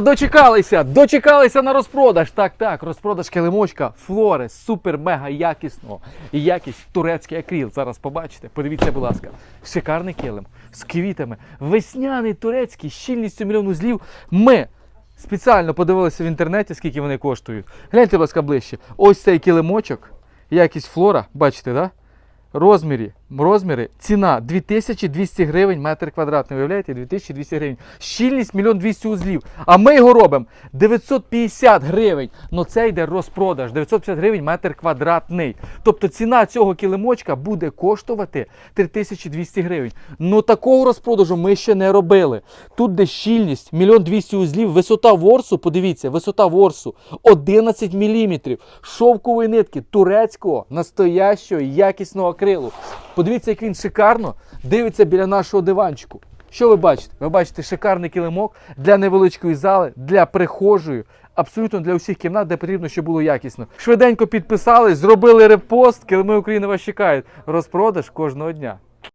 Дочекалися, дочекалися на розпродаж. Так, так, розпродаж килимочка Флори, супер мега якісного. І якість турецький акріл. Зараз побачите. Подивіться, будь ласка, шикарний килим з квітами. Весняний турецький з щільністю мільйон узлів. Ми спеціально подивилися в інтернеті, скільки вони коштують. Гляньте, будь ласка, ближче. Ось цей килимочок, якість флора, бачите, да? Розмірі, розміри, ціна 2200 гривень метр квадратний. Уявляєте? 2200 гривень. Щільність 1 200 узлів. А ми його робимо 950 гривень. Ну це йде розпродаж. 950 гривень метр квадратний. Тобто ціна цього килимочка буде коштувати 3200 гривень. Ну такого розпродажу ми ще не робили. Тут де щільність 1 200 узлів, висота ворсу, подивіться, висота ворсу 11 мм. Шовкової нитки турецького, настоящого, якісного акрилу. Подивіться, як він шикарно дивиться біля нашого диванчику. Що ви бачите? Ви бачите шикарний килимок для невеличкої зали, для прихожої, абсолютно для усіх кімнат, де потрібно, щоб було якісно. Швиденько підписались, зробили репост, килими України вас чекають. Розпродаж кожного дня.